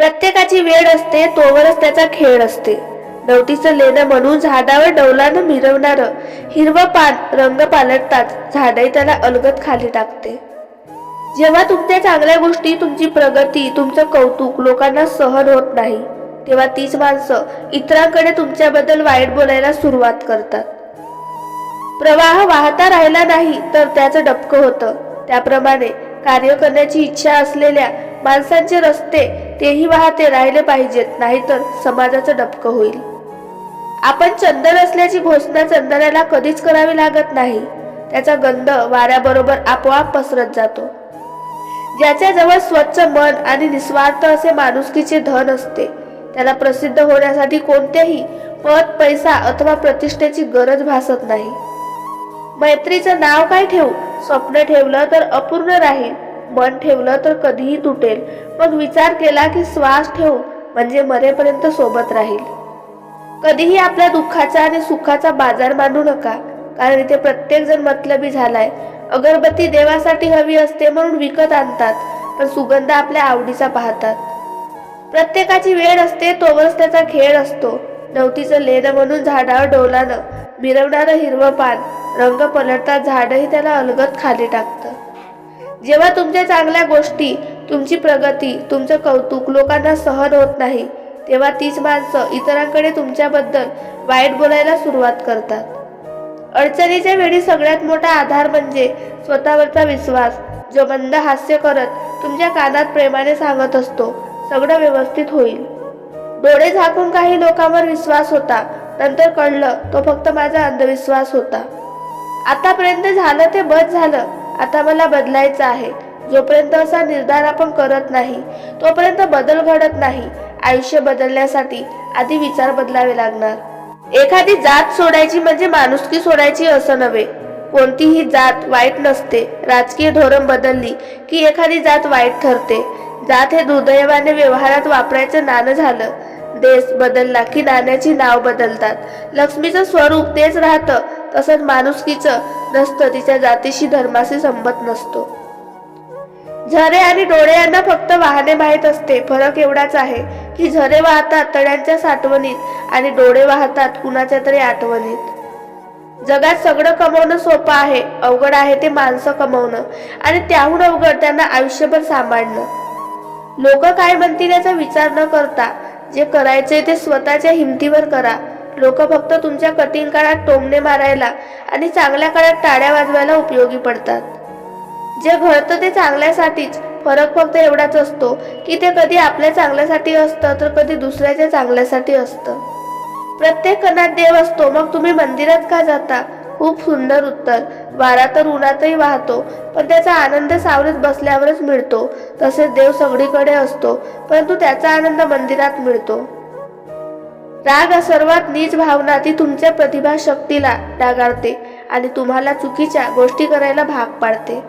प्रत्येकाची वेळ असते तोवरच त्याचा खेळ असते. नवटीचं लेणं म्हणून झाडावर डौलानं मिरवणारं हिरवं पान रंग पालटताच झाडही त्याला अलगत खाली टाकते. जेव्हा तुमच्या चांगल्या गोष्टी तुमची प्रगती तुमचं कौतुक लोकांना सहन होत नाही तेव्हा तीच माणसं इतरांकडे तुमच्याबद्दल वाईट बोलायला सुरुवात करतात. प्रवाह वाहता राहिला नाही तर त्याचं डबकं होतं. त्याप्रमाणे कार्य करण्याची इच्छा असलेल्या माणसांचे रस्ते तेही वाहते राहिले पाहिजेत नाहीतर समाजाचं डबकं होईल. आपण चंदन असल्याची घोषणा चंदनाला कधीच करावी लागत नाही. त्याचा गंध वाऱ्याबरोबर आपोआप पसरत जातो. ज्याच्याजवळ स्वच्छ मन आणि निस्वार्थ असे माणुसकीचे धन असते त्याला प्रसिद्ध होण्यासाठी कोणतेही पद पैसा अथवा प्रतिष्ठेची गरज भासत नाही. मैत्रीचं नाव काय ठेवू? स्वप्न ठेवलं तर अपूर्ण राहील. मन ठेवलं तर कधीही तुटेल. मग विचार केला की श्वास ठेवू म्हणजे मरेपर्यंत सोबत राहील. कधीही आपल्या दुःखाचा आणि सुखाचा बाजार मानू नका कारण इथे प्रत्येक जण मतलबी झालाय. अगरबत्ती देवासाठी हवी असते म्हणून विकत आणतात पण सुगंध आपल्या आवडीचा पाहतात. प्रत्येकाची वेळ असते तोवरच त्याचा खेळ असतो. नवतीचं लेणं म्हणून झाडावर डोलानं मिरवणारं हिरवं पान रंग पलटतात झाडही त्याला अलगत खाली टाकतं जेव्हा तुमच्या चांगल्या गोष्टी तुमची प्रगती तुमचं कौतुक लोकांना सहन होत नाही तेव्हा तीच माणसं इतरांकडे तुमच्याबद्दल वाईट बोलायला सुरुवात करतात. अडचणीच्या वेळी सगळ्यात मोठा आधार म्हणजे स्वतःवरचा विश्वास जो मंद हास्य करत तुमच्या कानात प्रेमाने सांगत असतो सगळं व्यवस्थित होईल. डोळे झाकून काही लोकांवर विश्वास होता नंतर कळलं तो फक्त माझा अंधविश्वास होता. आतापर्यंत झालं ते बस झालं आता मला बदलायचं आहे. जोपर्यंत असा निर्धार आपण करत नाही तोपर्यंत बदल घडत नाही. आयुष्य बदलण्यासाठी आधी विचार बदलावे लागणार. एखादी जात सोडायची म्हणजे माणुसकी सोडायची असं नव्हे. कोणतीही जात वाईट नसते. राजकीय धोरण बदलली की एखादी जात वाईट ठरते. जात हे दुर्दैवाने व्यवहारात वापरायचं नाणं झालं. देश बदलला की नाण्याची नाव बदलतात. लक्ष्मीचं स्वरूप तेच राहतं. तसंच माणुसकीचं नसतं तिच्या जातीशी धर्माशी संबंध नसतो. झरे आणि डोळे यांना फक्त वाहने माहीत असते. फरक एवढाच आहे की झरे वाहतात तळ्यांच्या साठवणीत आणि डोळे वाहतात कुणाच्या तरी आठवणीत. जगात सगळं कमवणं सोपं आहे अवघड आहे ते माणसं कमवणं आणि त्याहून अवघड त्यांना आयुष्यभर सांभाळणं. लोक काय म्हणतील याचा विचार न करता जे करायचे ते स्वतःच्या हिमतीवर करा. लोक फक्त तुमच्या कठीण काळात टोमणे मारायला आणि चांगल्या काळात टाळ्या वाजवायला उपयोगी पडतात. जे घडतं ते चांगल्यासाठीच फरक फक्त एवढाच असतो की ते कधी आपल्या चांगल्यासाठी असतं तर कधी दुसऱ्याच्या चांगल्यासाठी असतं. प्रत्येक कणात देव असतो मग तुम्ही मंदिरात का जाता? खूप सुंदर उत्तर. वारा तर उन्हातही वाहतो पण त्याचा आनंद सावलीत बसल्यावरच मिळतो. तसेच देव सगळीकडे असतो परंतु त्याचा आनंद मंदिरात मिळतो. राग सर्वात नीच भावना ती तुमच्या प्रतिभा शक्तीला डागाळते आणि तुम्हाला चुकीच्या गोष्टी करायला भाग पाडते.